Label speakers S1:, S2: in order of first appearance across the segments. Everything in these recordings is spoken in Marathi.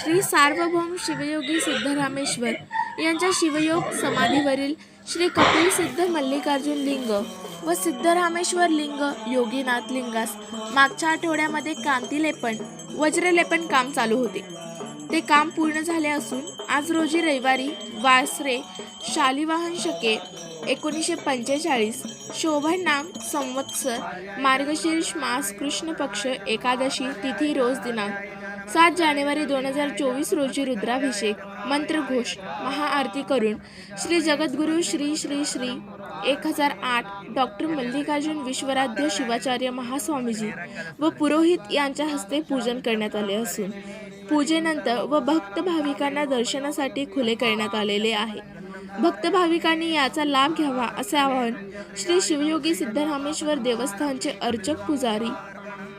S1: श्री सार्वभौम शिवयोगी सिद्धरामेश्वर यांच्या शिवयोग समाधीवरील श्री कपिल सिद्ध मल्लिकार्जुन लिंग व सिद्धरामेश्वर लिंग योगीनाथ लिंगास मागच्या आठवड्यामध्ये कांतीलेपन वज्रलेपन काम चालू होते. ते काम पूर्ण झाले असून आज रोजी रविवारी वासरे शालिवाहन शके एकोणीसशे पंचेचाळीस शोभनाम संवत्सर मार्गशीर्ष मास कृष्ण पक्ष एकादशी तिथी रोज दिनांक सात जानेवारी दोन हजार चोवीस रोजी रुद्राभिषेक मंत्रघोष महाआरती करून श्री जगद्गुरू श्री श्री श्री एक हजार आठ डॉक्टर मल्लिकार्जुन विश्वराध्य शिवाचार्य महास्वामीजी व पुरोहित यांच्या हस्ते पूजन करण्यात आले असून पूजेनंतर व भक्त भाविकांना दर्शनासाठी खुले करण्यात आलेले आहे. भक्त भाविकांनी याचा लाभ घ्यावा असे आवाहन श्री शिवयोगी सिद्धरामेश्वर देवस्थानचे अर्चक पुजारी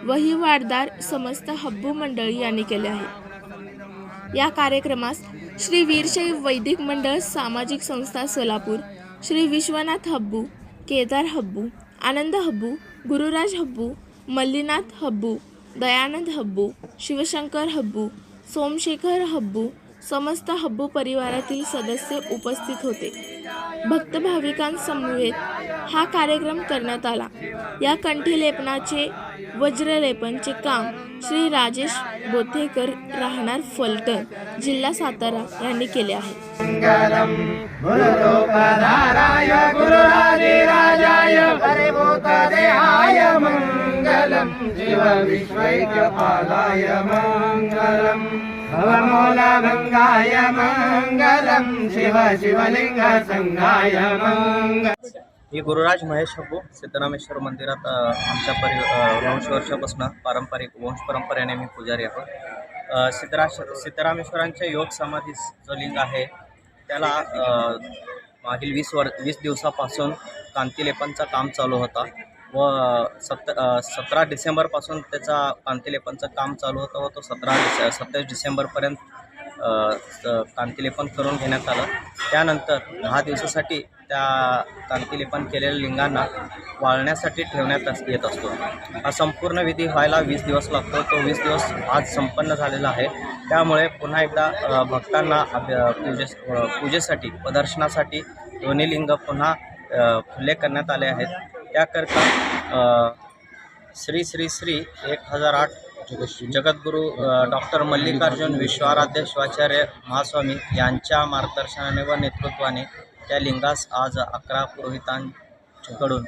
S1: वहिवाटदार समस्त हब्बू मंडळी यांनी केले आहे. या कार्यक्रमास श्री वीरशैव वैदिक मंडळ सामाजिक संस्था सोलापूर श्री विश्वनाथ हब्बू केदार हब्बू आनंद हब्बू गुरुराज हब्बू मल्लीनाथ हब्बू दयानंद हब्बू शिवशंकर हब्बू सोमशेखर हब्बू समस्त हब्बू परिवारातील सदस्य उपस्थित होते. भक्त भाविकांसमवेत हा कार्यक्रम करण्यात आला. या कंठीलेपनाचे वज्रलेपनचे काम श्री राजेश बोथेकर राहणार फलटण जिल्हा सातारा यांनी केले आहे.
S2: विश्वैकपालाय मङ्गलम्। भवमूलभङ्गाय मङ्गलम्। शिव शिवलिङ्गसङ्गाय मङ्गलम्
S3: मी गुरुराज महेश हब्बू सिद्धरामेश्वर मंदिरात आमच्या परि वंश वर्षापासून पारंपरिक वंश परंपरेने मी पुजारी आहोत सिद्धरा सिद्धरामेश्वरांच्या योग समाधी जो लिंग आहे त्याला मागील वीस वर वीस दिवसापासून कांतिलेपनचं काम चालू होता. व सत सतरा डिसेंबरपासून त्याचा कांतिलेपनचं काम चालू होतं व तो सतरा डिसे सत्तावीस डिसेंबरपर्यंत स- कांतिलेपन करून घेण्यात आलं. त्यानंतर दहा दिवसासाठी त्या कांतिलेपन केलेल्या लिंगांना वाळण्यासाठी ठेवण्यात अस- येत असतो. हा संपूर्ण विधी व्हायला वीस दिवस लागतो. तो वीस दिवस आज संपन्न झालेला आहे. त्यामुळे पुन्हा एकदा भक्तांना पूजे पूजेसाठी प्रदर्शनासाठी दोन्ही लिंग पुन्हा अ, खुले करण्यात आले आहेत. त्याकरता श्री श्री श्री एक हजार आठ जगद्गुरू डॉक्टर मल्लिकार्जुन विश्वाराध्य शिवाचार्य महास्वामी यांच्या मार्गदर्शनाने व नेतृत्वाने त्या लिंगास आज अकरा पुरोहितांकडून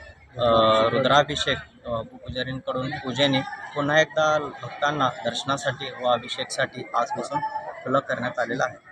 S3: रुद्राभिषेक पुजारींकडून पूजेने पुन्हा एकदा भक्तांना दर्शनासाठी व अभिषेकसाठी आजपासून खुलं करण्यात आलेलं आहे.